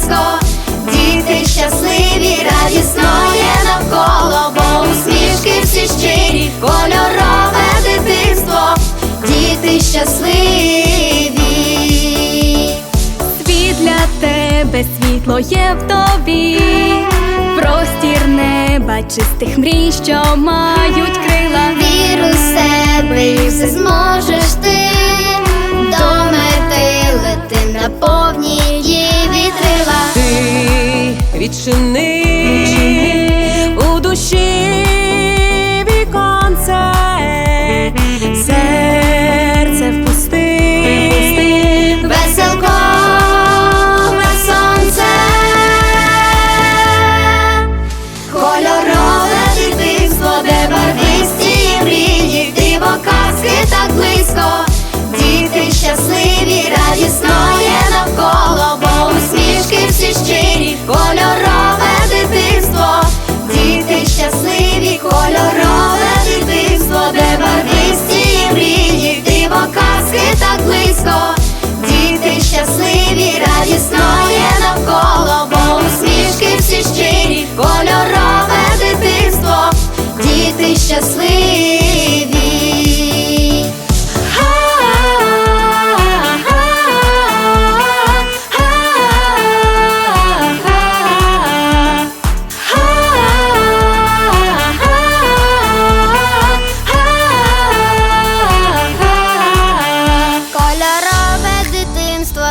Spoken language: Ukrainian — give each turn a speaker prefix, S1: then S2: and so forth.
S1: Близько, діти щасливі, радісно є навколо, бо усмішки всі щирі, кольорове дитинство, діти щасливі.
S2: Світ для тебе, світло є в тобі, простір неба, чистих мрій, що мають крила.
S1: Віру в себе і все зможеш ти
S3: ти